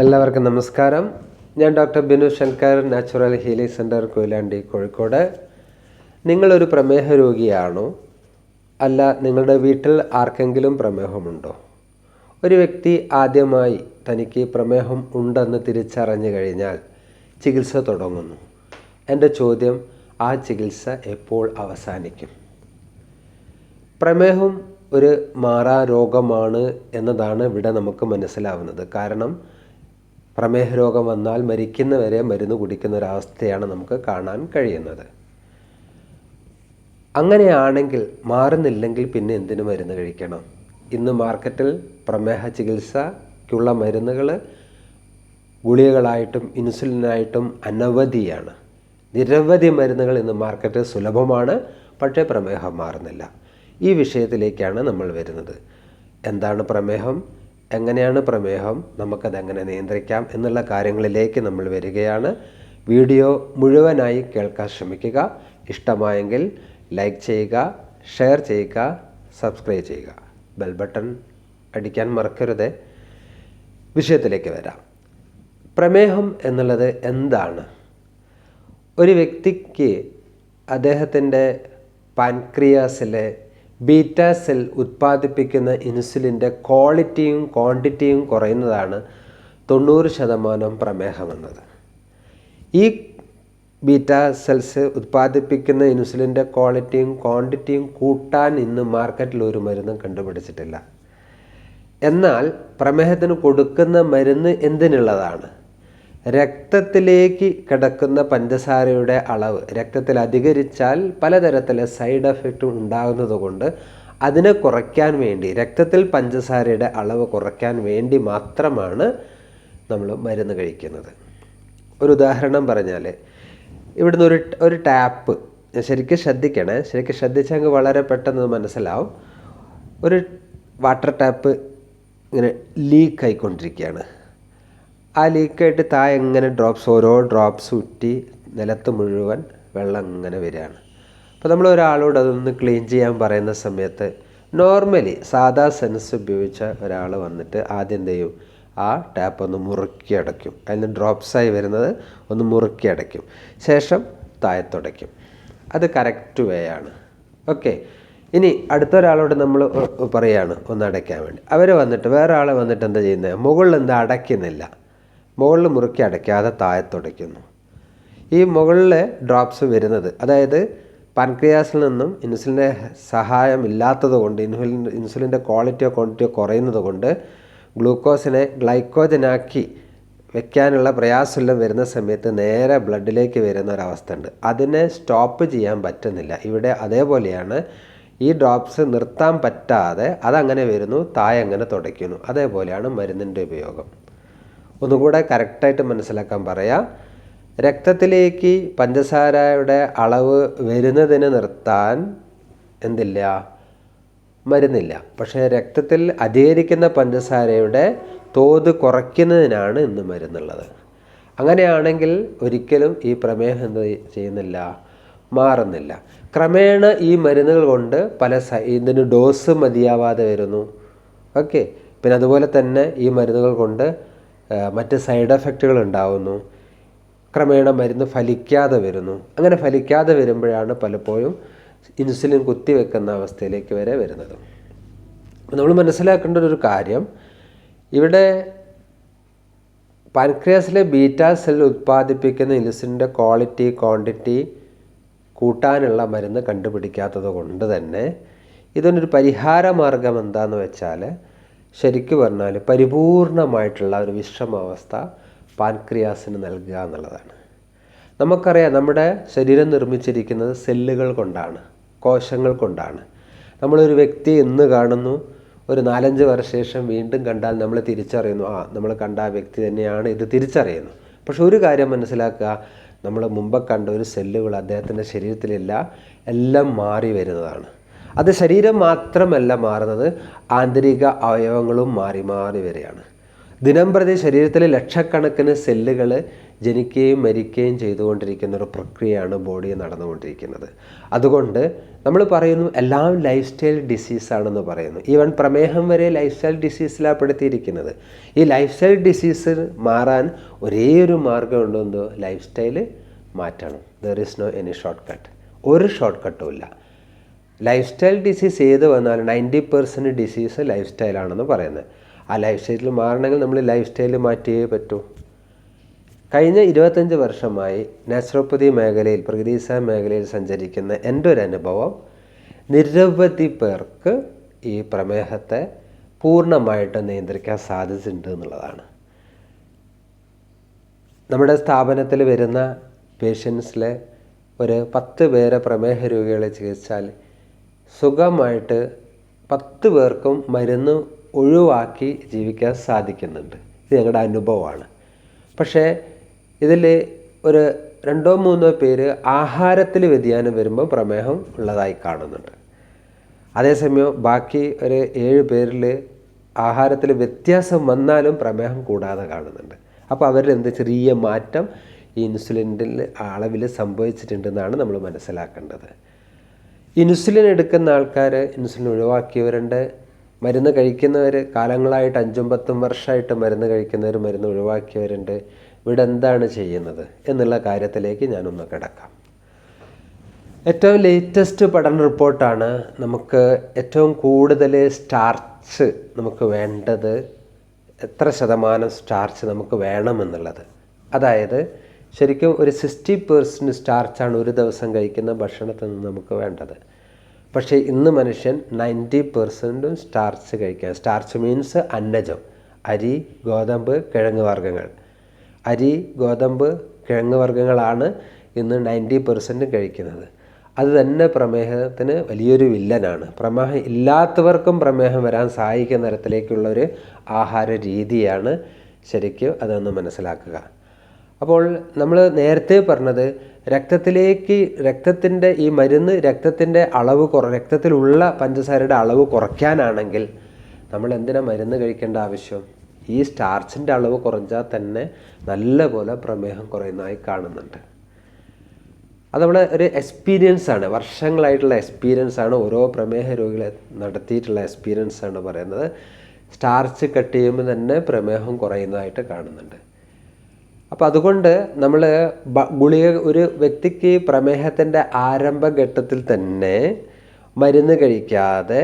എല്ലാവർക്കും നമസ്കാരം. ഞാൻ doctor Binu Shankar natural healing centre Koyilandy Kozhikode. നിങ്ങളൊരു പ്രമേഹ രോഗിയാണോ അല്ല നിങ്ങളുടെ വീട്ടിൽ ആർക്കെങ്കിലും പ്രമേഹമുണ്ടോ? ഒരു വ്യക്തി ആദ്യമായി തനിക്ക് പ്രമേഹം ഉണ്ടെന്ന് തിരിച്ചറിഞ്ഞു കഴിഞ്ഞാൽ ചികിത്സ തുടങ്ങുന്നു. എന്റെ ചോദ്യം ആ ചികിത്സ എപ്പോൾ അവസാനിക്കും? പ്രമേഹം ഒരു മാറാ രോഗമാണ് എന്നതാണ് ഇവിടെ നമുക്ക് മനസ്സിലാവുന്നത്. കാരണം പ്രമേഹ രോഗം വന്നാൽ മരിക്കുന്നവരെ മരുന്ന് കുടിക്കുന്ന ഒരവസ്ഥയാണ് നമുക്ക് കാണാൻ കഴിയുന്നത്. അങ്ങനെയാണെങ്കിൽ മാറുന്നില്ലെങ്കിൽ പിന്നെ എന്തിനു മരുന്ന് കഴിക്കണം? ഇന്ന് മാർക്കറ്റിൽ പ്രമേഹ ചികിത്സയ്ക്കുള്ള മരുന്നുകൾ ഗുളികകളായിട്ടും ഇൻസുലിനായിട്ടും അനവധിയാണ്. നിരവധി മരുന്നുകൾ ഇന്ന് മാർക്കറ്റിൽ സുലഭമാണ് പക്ഷേ പ്രമേഹം മാറുന്നില്ല. ഈ വിഷയത്തിലേക്കാണ് നമ്മൾ വരുന്നത്. എന്താണ് പ്രമേഹം? എങ്ങനെയാണ് പ്രമേഹം? നമുക്കത് എങ്ങനെ നിയന്ത്രിക്കാം? എന്നുള്ള കാര്യങ്ങളിലേക്ക് നമ്മൾ വരികയാണ്. വീഡിയോ മുഴുവനായി കേൾക്കാൻ ശ്രമിക്കുക. ഇഷ്ടമായെങ്കിൽ ലൈക്ക് ചെയ്യുക ഷെയർ ചെയ്യുക സബ്സ്ക്രൈബ് ചെയ്യുക. ബെൽ ബട്ടൺ അടിക്കാൻ മറക്കരുത്. വിഷയത്തിലേക്ക് വരാം. പ്രമേഹം എന്നുള്ളത് എന്താണ്? ഒരു വ്യക്തിക്ക് അദ്ദേഹത്തിന്റെ പാൻക്രിയാസിലെ ബീറ്റ സെൽ ഉത്പാദിപ്പിക്കുന്ന ഇൻസുലിന്റെ ക്വാളിറ്റിയും ക്വാണ്ടിറ്റിയും കുറയുന്നതാണ് തൊണ്ണൂറ് ശതമാനം പ്രമേഹമെന്നത്. ഈ ബീറ്റ സെൽസ് ഉത്പാദിപ്പിക്കുന്ന ഇൻസുലിന്റെ ക്വാളിറ്റിയും ക്വാണ്ടിറ്റിയും കൂട്ടാൻ ഇന്ന് മാർക്കറ്റിൽ ഒരു മരുന്നും കണ്ടുപിടിച്ചിട്ടില്ല. എന്നാൽ പ്രമേഹത്തിന് കൊടുക്കുന്ന മരുന്ന് എന്തിനുള്ളതാണ്? രക്തത്തിലേക്ക് കിടക്കുന്ന പഞ്ചസാരയുടെ അളവ് രക്തത്തിൽ അധികരിച്ചാൽ പലതരത്തിലെ സൈഡ് എഫക്റ്റും ഉണ്ടാകുന്നതുകൊണ്ട് അതിനെ കുറയ്ക്കാൻ വേണ്ടി രക്തത്തിൽ പഞ്ചസാരയുടെ അളവ് കുറയ്ക്കാൻ വേണ്ടി മാത്രമാണ് നമ്മൾ മരുന്ന് കഴിക്കുന്നത്. ഒരു ഉദാഹരണം പറഞ്ഞാൽ ഇവിടുന്ന് ഒരു ഒരു ടാപ്പ് ശരിക്കും ശ്രദ്ധിക്കണേ ശരിക്കും ശ്രദ്ധിച്ചെങ്കിൽ വളരെ പെട്ടെന്ന് മനസ്സിലാവും. ഒരു വാട്ടർ ടാപ്പ് ഇങ്ങനെ ലീക്ക് ആയിക്കൊണ്ടിരിക്കുകയാണ് ആ ലീക്കായിട്ട് താഴെ എങ്ങനെ ഡ്രോപ്സ് ഓരോ ഡ്രോപ്സ് ഉറ്റി നിലത്ത് മുഴുവൻ വെള്ളം ഇങ്ങനെ വരികയാണ്. അപ്പോൾ നമ്മൾ ഒരാളോട് അതൊന്ന് ക്ലീൻ ചെയ്യാൻ പറയുന്ന സമയത്ത് നോർമലി സാധാ സെൻസ് ഉപയോഗിച്ച ഒരാൾ വന്നിട്ട് ആദ്യം എന്ത് ചെയ്യും? ആ ടാപ്പ് ഒന്ന് മുറുക്കി അടയ്ക്കും. അതിൽ നിന്ന് ഡ്രോപ്സായി വരുന്നത് ഒന്ന് മുറുക്കി അടയ്ക്കും. ശേഷം താഴത്തുടയ്ക്കും അത് കറക്റ്റ് വേ ആണ്. ഓക്കെ ഇനി അടുത്ത ഒരാളോട് നമ്മൾ പറയുകയാണ് ഒന്ന് അടയ്ക്കാൻ വേണ്ടി. അവർ വന്നിട്ട് വേറെ ആൾ വന്നിട്ട് എന്താ ചെയ്യുന്നത്? മുകളിൽ എന്താ അടയ്ക്കുന്നില്ല. മുകളിൽ മുറുക്കി അടയ്ക്കാതെ താഴത്തുടയ്ക്കുന്നു ഈ മുകളിലെ ഡ്രോപ്സ് വരുന്നത് അതായത് പാൻക്രിയാസിൽ നിന്നും ഇൻസുലിന്റെ സഹായം ഇല്ലാത്തത് കൊണ്ട് ഇൻസുലിൻ ഇൻസുലിന്റെ ക്വാളിറ്റിയോ ക്വാണ്ടിറ്റിയോ കുറയുന്നത് കൊണ്ട് ഗ്ലൂക്കോസിനെ ഗ്ലൈക്കോജനാക്കി വെക്കാനുള്ള പ്രയാസമെല്ലാം വരുന്ന സമയത്ത് നേരെ ബ്ലഡിലേക്ക് വരുന്ന ഒരവസ്ഥ ഉണ്ട്. അതിനെ സ്റ്റോപ്പ് ചെയ്യാൻ പറ്റുന്നില്ല. ഇവിടെ അതേപോലെയാണ് ഈ ഡ്രോപ്സ് നിർത്താൻ പറ്റാതെ അതങ്ങനെ വരുന്നു താഴെ അങ്ങനെ തുടയ്ക്കുന്നു. അതേപോലെയാണ് മരുന്നിന്റെ ഉപയോഗം. ഒന്നുകൂടെ കറക്റ്റായിട്ട് മനസ്സിലാക്കാൻ പറയാം. രക്തത്തിലേക്ക് പഞ്ചസാരയുടെ അളവ് വരുന്നതിന് നിർത്താൻ എന്തില്ല? മരുന്നില്ല. പക്ഷേ രക്തത്തിൽ അധികരിക്കുന്ന പഞ്ചസാരയുടെ തോത് കുറയ്ക്കുന്നതിനാണ് ഇന്ന് മരുന്നുള്ളത്. അങ്ങനെയാണെങ്കിൽ ഒരിക്കലും ഈ പ്രമേഹം എന്ത് ചെയ്യുന്നില്ല? മാറുന്നില്ല. ക്രമേണ ഈ മരുന്നുകൾ കൊണ്ട് പല ഇതിന് ഡോസ് മതിയാവാതെ വരുന്നു. ഓക്കെ. പിന്നെ അതുപോലെ തന്നെ ഈ മരുന്നുകൾ കൊണ്ട് മറ്റ് സൈഡ് എഫക്റ്റുകൾ ഉണ്ടാവുന്നു. ക്രമേണ മരുന്ന് ഫലിക്കാതെ വരുന്നു. അങ്ങനെ ഫലിക്കാതെ വരുമ്പോഴാണ് പലപ്പോഴും ഇൻസുലിൻ കുത്തിവെക്കുന്ന അവസ്ഥയിലേക്ക് വരെ വരുന്നത്. നമ്മൾ മനസ്സിലാക്കേണ്ട ഒരു കാര്യം ഇവിടെ പാൻക്രിയാസിലെ ബീറ്റ സെൽ ഉത്പാദിപ്പിക്കുന്ന ഇൻസുലിന്റെ ക്വാളിറ്റി ക്വാണ്ടിറ്റി കൂട്ടാനുള്ള മരുന്ന് കണ്ടുപിടിക്കാത്തത് കൊണ്ട് തന്നെ ഇതിനൊരു പരിഹാര മാർഗം എന്താണെന്ന് വെച്ചാൽ ശരിക്കും പറഞ്ഞാൽ പരിപൂർണമായിട്ടുള്ള ഒരു വിശ്രമാവസ്ഥ പാൻക്രിയാസിന് നൽകുക എന്നുള്ളതാണ്. നമുക്കറിയാം നമ്മുടെ ശരീരം നിർമ്മിച്ചിരിക്കുന്നത് സെല്ലുകൾ കൊണ്ടാണ് കോശങ്ങൾ കൊണ്ടാണ്. നമ്മളൊരു വ്യക്തി ഇന്ന് കാണുന്നു ഒരു നാലഞ്ച് വർഷശേഷം വീണ്ടും കണ്ടാൽ നമ്മൾ തിരിച്ചറിയുന്നു ആ നമ്മൾ കണ്ട ആ വ്യക്തി തന്നെയാണ് ഇത് തിരിച്ചറിയുന്നു. പക്ഷെ ഒരു കാര്യം മനസ്സിലാക്കുക നമ്മൾ മുമ്പ് കണ്ട ഒരു സെല്ലുകൾ അദ്ദേഹത്തിന്റെ ശരീരത്തിലില്ല എല്ലാം മാറി വരുന്നതാണ്. അത് ശരീരം മാത്രമല്ല മാറുന്നത് ആന്തരിക അവയവങ്ങളും മാറി മാറി വരികയാണ് ദിനം പ്രതി ശരീരത്തിലെ ലക്ഷക്കണക്കിന് സെല്ലുകൾ ജനിക്കുകയും മരിക്കുകയും ചെയ്തുകൊണ്ടിരിക്കുന്ന ഒരു പ്രക്രിയയാണ് ബോഡി നടന്നുകൊണ്ടിരിക്കുന്നത്. അതുകൊണ്ട് നമ്മൾ പറയുന്നു എല്ലാം ലൈഫ് സ്റ്റൈൽ ഡിസീസാണെന്ന് പറയുന്നു. ഈവൻ പ്രമേഹം വരെ ലൈഫ് സ്റ്റൈൽ ഡിസീസിലാണ് പെടുത്തിയിരിക്കുന്നത്. ഈ ലൈഫ് സ്റ്റൈൽ ഡിസീസ് മാറാൻ ഒരേ ഒരു മാർഗം ഉണ്ടെന്തോ ലൈഫ് സ്റ്റൈൽ മാറ്റണം. There is no any shortcut ഒരു ഷോർട്ട് കട്ടും ഇല്ല. ലൈഫ് സ്റ്റൈൽ ഡിസീസ് ഏത് വന്നാലും നയന്റി പെർസെന്റ് ഡിസീസ് ലൈഫ് സ്റ്റൈലാണെന്ന് പറയുന്നത്. ആ ലൈഫ് സ്റ്റൈലിൽ മാറണമെങ്കിൽ നമ്മൾ ലൈഫ് സ്റ്റൈൽ മാറ്റിയേ പറ്റൂ. കഴിഞ്ഞ ഇരുപത്തഞ്ച് വർഷമായി നാച്ചുറോപ്പതി മേഖലയിൽ പ്രകൃതിസ മേഖലയിൽ സഞ്ചരിക്കുന്ന എന്റെ ഒരു അനുഭവം നിരവധി പേർക്ക് ഈ പ്രമേഹത്തെ പൂർണമായിട്ട് നിയന്ത്രിക്കാൻ സാധിച്ചിട്ടുണ്ട് എന്നുള്ളതാണ്. നമ്മുടെ സ്ഥാപനത്തിൽ വരുന്ന പേഷ്യൻസിലെ ഒരു പത്ത് പേരെ പ്രമേഹ രോഗികളെ ചികിത്സിച്ചാൽ സുഖമായിട്ട് പത്ത് പേർക്കും മരുന്ന് ഒഴിവാക്കി ജീവിക്കാൻ സാധിക്കുന്നുണ്ട്. ഇത് ഞങ്ങളുടെ അനുഭവമാണ്. പക്ഷേ ഇതിൽ ഒരു രണ്ടോ മൂന്നോ പേര് ആഹാരത്തിൽ വ്യതിയാനം വരുമ്പോൾ പ്രമേഹം ഉള്ളതായി കാണുന്നുണ്ട്. അതേസമയം ബാക്കി ഒരു ഏഴ് പേരിൽ ആഹാരത്തിൽ വ്യത്യാസം വന്നാലും പ്രമേഹം കൂടാതെ കാണുന്നുണ്ട്. അപ്പോൾ അവരിൽ എന്ത് ചെറിയ മാറ്റം ഈ ഇൻസുലിന്റെ അളവിൽ സംഭവിച്ചിട്ടുണ്ടെന്നാണ് നമ്മൾ മനസ്സിലാക്കേണ്ടത്. ഇൻസുലിൻ എടുക്കുന്ന ആൾക്കാർ ഇൻസുലിൻ ഒഴിവാക്കിയവരുണ്ട്. മരുന്ന് കഴിക്കുന്നവർ കാലങ്ങളായിട്ട് അഞ്ചും പത്തും വർഷമായിട്ട് മരുന്ന് കഴിക്കുന്നവർ മരുന്ന് ഒഴിവാക്കിയവരുണ്ട്. ഇവിടെ എന്താണ് ചെയ്യുന്നത് എന്നുള്ള കാര്യത്തിലേക്ക് ഞാനൊന്ന് കിടക്കാം. ഏറ്റവും ലേറ്റസ്റ്റ് പഠന റിപ്പോർട്ടാണ് നമുക്ക് ഏറ്റവും കൂടുതൽ സ്റ്റാർച്ച് നമുക്ക് വേണ്ടത് എത്ര ശതമാനം സ്റ്റാർച്ച് നമുക്ക് വേണമെന്നുള്ളത്. അതായത് ശരിക്കും ഒരു സിക്സ്റ്റി പേഴ്സന്റ് സ്റ്റാർച്ചാണ് ഒരു ദിവസം കഴിക്കുന്ന ഭക്ഷണത്തിൽ നിന്ന് നമുക്ക് വേണ്ടത്. പക്ഷേ ഇന്ന് മനുഷ്യൻ നയന്റി പെർസെന്റും സ്റ്റാർച്ച് കഴിക്കുക സ്റ്റാർച്ച് മീൻസ് അന്നജം അരി ഗോതമ്പ് കിഴങ്ങ് വർഗങ്ങൾ. അരി ഗോതമ്പ് കിഴങ്ങ് വർഗങ്ങളാണ് ഇന്ന് നയന്റി പെർസെന്റ് കഴിക്കുന്നത്. അത് തന്നെ പ്രമേഹത്തിന് വലിയൊരു വില്ലനാണ്. പ്രമേഹം ഇല്ലാത്തവർക്കും പ്രമേഹം വരാൻ സഹായിക്കുന്ന തരത്തിലേക്കുള്ളൊരു ആഹാര രീതിയാണ് ശരിക്കും അതൊന്ന് മനസ്സിലാക്കുക. അപ്പോൾ നമ്മൾ നേരത്തെ പറഞ്ഞത് രക്തത്തിലേക്ക് രക്തത്തിന്റെ ഈ മരുന്ന് രക്തത്തിന്റെ അളവ് കുറ രക്തത്തിലുള്ള പഞ്ചസാരയുടെ അളവ് കുറയ്ക്കാനാണെങ്കിൽ നമ്മൾ എന്തിനാ മരുന്ന് കഴിക്കേണ്ട ആവശ്യം? ഈ സ്റ്റാർച്ചിന്റെ അളവ് കുറഞ്ഞാൽ തന്നെ നല്ലപോലെ പ്രമേഹം കുറയുന്നതായി കാണുന്നുണ്ട്. അത് നമ്മുടെ ഒരു എക്സ്പീരിയൻസ് ആണ് വർഷങ്ങളായിട്ടുള്ള എക്സ്പീരിയൻസ് ആണ് ഓരോ പ്രമേഹ രോഗികളെ നടത്തിയിട്ടുള്ള എക്സ്പീരിയൻസ് ആണ് പറയുന്നത്. സ്റ്റാർച്ച് കട്ട് ചെയ്യുമ്പോൾ തന്നെ പ്രമേഹം കുറയുന്നതായിട്ട് കാണുന്നുണ്ട്. അപ്പോൾ അതുകൊണ്ട് നമ്മൾ ഗുളിക ഒരു വ്യക്തിക്ക് പ്രമേഹത്തിന്റെ ആരംഭഘട്ടത്തിൽ തന്നെ മരുന്ന് കഴിക്കാതെ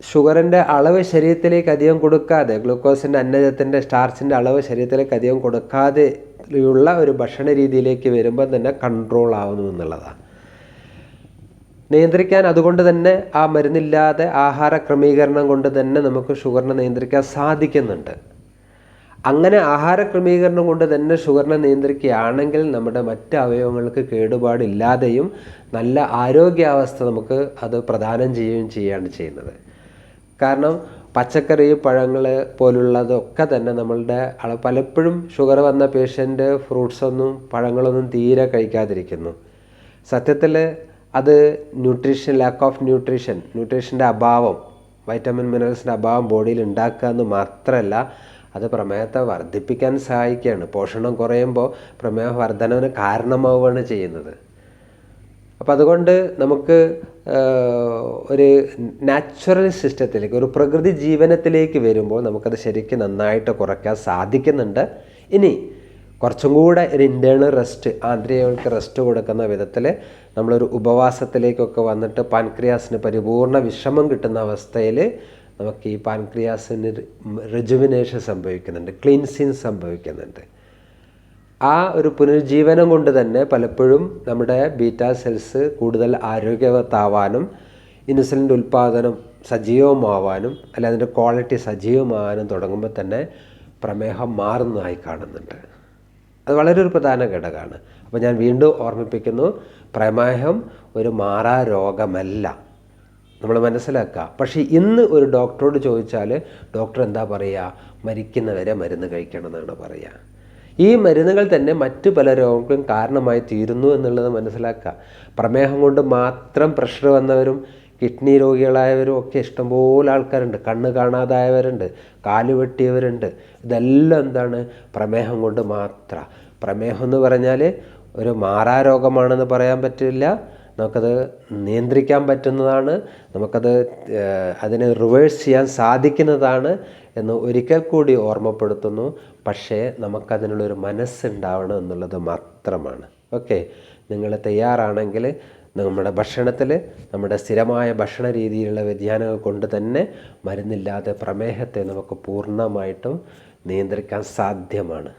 ഷുഗറിന്റെ അളവ് ശരീരത്തിലേക്ക് അധികം കൊടുക്കാതെ ഗ്ലൂക്കോസിന്റെ അന്നജത്തിന്റെ സ്റ്റാർച്ചിന്റെ അളവ് ശരീരത്തിലേക്ക് അധികം കൊടുക്കാതെ ഉള്ള ഒരു ഭക്ഷണ രീതിയിലേക്ക് വരുമ്പോൾ തന്നെ കൺട്രോൾ ആവുന്നു എന്നുള്ളതാണ്. നിയന്ത്രിക്കാൻ അതുകൊണ്ട് തന്നെ ആ മരുന്നില്ലാതെ ആഹാര ക്രമീകരണം കൊണ്ട് തന്നെ നമുക്ക് ഷുഗറിനെ നിയന്ത്രിക്കാൻ സാധിക്കുന്നുണ്ട്. അങ്ങനെ ആഹാര ക്രമീകരണം കൊണ്ട് തന്നെ ഷുഗറിനെ നിയന്ത്രിക്കുകയാണെങ്കിൽ നമ്മുടെ മറ്റ് അവയവങ്ങൾക്ക് കേടുപാടില്ലാതെയും നല്ല ആരോഗ്യാവസ്ഥ നമുക്ക് അത് പ്രദാനം ചെയ്യുകയും ചെയ്യുകയാണ് ചെയ്യുന്നത്. കാരണം പച്ചക്കറി പഴങ്ങൾ പോലുള്ളതൊക്കെ തന്നെ നമ്മളുടെ പലപ്പോഴും ഷുഗർ വന്ന പേഷ്യന്റ് ഫ്രൂട്ട്സൊന്നും പഴങ്ങളൊന്നും തീരെ കഴിക്കാതിരിക്കുന്നു. സത്യത്തിൽ അത് ന്യൂട്രീഷൻ ലാക്ക് ഓഫ് ന്യൂട്രീഷൻ ന്യൂട്രീഷന്റെ അഭാവം വൈറ്റമിൻ മിനറൽസിന്റെ അഭാവം ബോഡിയിൽ ഉണ്ടാക്കുക എന്ന് മാത്രമല്ല അത് പ്രമേഹത്തെ വർദ്ധിപ്പിക്കാൻ സഹായിക്കുകയാണ്. പോഷണം കുറയുമ്പോൾ പ്രമേഹ വർധനവിന് കാരണമാവുകയാണ് ചെയ്യുന്നത്. അപ്പോൾ അതുകൊണ്ട് നമുക്ക് ഒരു നാച്ചുറൽ സിസ്റ്റത്തിലേക്ക് ഒരു പ്രകൃതി ജീവനത്തിലേക്ക് വരുമ്പോൾ നമുക്കത് ശരിക്കും നന്നായിട്ട് കുറയ്ക്കാൻ സാധിക്കുന്നുണ്ട്. ഇനി കുറച്ചും കൂടെ ഒരു ഇന്റേണൽ റെസ്റ്റ് ആന്തരികൾക്ക് റെസ്റ്റ് കൊടുക്കുന്ന വിധത്തിൽ നമ്മളൊരു ഉപവാസത്തിലേക്കൊക്കെ വന്നിട്ട് പാൻക്രിയാസിന് പരിപൂർണ വിഷമം കിട്ടുന്ന അവസ്ഥയിൽ നമുക്ക് ഈ പാൻക്രിയാസിന് റിജുവിനേഷൻ സംഭവിക്കുന്നുണ്ട് ക്ലീൻസിങ് സംഭവിക്കുന്നുണ്ട്. ആ ഒരു പുനരുജ്ജീവനം കൊണ്ട് തന്നെ പലപ്പോഴും നമ്മുടെ ബീറ്റ സെൽസ് കൂടുതൽ ആരോഗ്യവത്താവാനും ഇൻസുലിന്റെ ഉൽപ്പാദനം സജീവമാവാനും അല്ല അതിന്റെ ക്വാളിറ്റി സജീവമാവാനും തുടങ്ങുമ്പോൾ തന്നെ പ്രമേഹം മാറുന്നതായി കാണുന്നുണ്ട്. അത് വളരെ ഒരു പ്രധാന ഘടകമാണ്. അപ്പോൾ ഞാൻ വീണ്ടും ഓർമ്മിപ്പിക്കുന്നു പ്രമേഹം ഒരു മാറാ രോഗമല്ല നമ്മൾ മനസ്സിലാക്കുക. പക്ഷേ ഇന്ന് ഒരു ഡോക്ടറോട് ചോദിച്ചാൽ ഡോക്ടർ എന്താ പറയുക മരിക്കുന്നവരെ മരുന്ന് കഴിക്കണം എന്നാണ് പറയുക ഈ മരുന്നുകൾ തന്നെ മറ്റു പല രോഗങ്ങൾക്കും കാരണമായി തീരുന്നു എന്നുള്ളത് മനസ്സിലാക്കുക. പ്രമേഹം കൊണ്ട് മാത്രം പ്രഷർ വന്നവരും കിഡ്നി രോഗികളായവരും ഒക്കെ ഇഷ്ടംപോലെ ആൾക്കാരുണ്ട്. കണ്ണ് കാണാതായവരുണ്ട് കാൽ വെട്ടിയവരുണ്ട്. ഇതെല്ലാം എന്താണ്? പ്രമേഹം കൊണ്ട് മാത്രം. പ്രമേഹം എന്ന് പറഞ്ഞാൽ ഒരു മാറാരോഗമാണെന്ന് പറയാൻ പറ്റില്ല. നമുക്കത് നിയന്ത്രിക്കാൻ പറ്റുന്നതാണ് നമുക്കത് അതിനെ റിവേഴ്സ് ചെയ്യാൻ സാധിക്കുന്നതാണ് എന്ന് ഒരിക്കൽ കൂടി ഓർമ്മപ്പെടുത്തുന്നു. പക്ഷേ നമുക്കതിനുള്ളൊരു മനസ്സുണ്ടാവണം എന്നുള്ളത് മാത്രമാണ്. ഓക്കെ? നിങ്ങൾ തയ്യാറാണെങ്കിൽ നമ്മുടെ ഭക്ഷണത്തിൽ നമ്മുടെ സ്ഥിരമായ ഭക്ഷണ രീതിയിലുള്ള വ്യതിയാനങ്ങൾ കൊണ്ട് തന്നെ മരുന്നില്ലാതെ പ്രമേഹത്തെ നമുക്ക് പൂർണമായിട്ടും നിയന്ത്രിക്കാൻ സാധ്യമാണ്.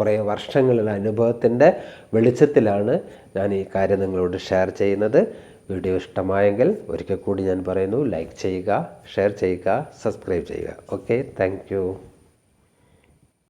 കുറേ വർഷങ്ങളിലെ അനുഭവത്തിന്റെ വെളിച്ചത്തിലാണ് ഞാൻ ഈ കാര്യം നിങ്ങളോട് ഷെയർ ചെയ്യുന്നത്. വീഡിയോ ഇഷ്ടമായെങ്കിൽ ഒരിക്കൽ കൂടി ഞാൻ പറയുന്നു ലൈക്ക് ചെയ്യുക ഷെയർ ചെയ്യുക സബ്സ്ക്രൈബ് ചെയ്യുക. Okay thank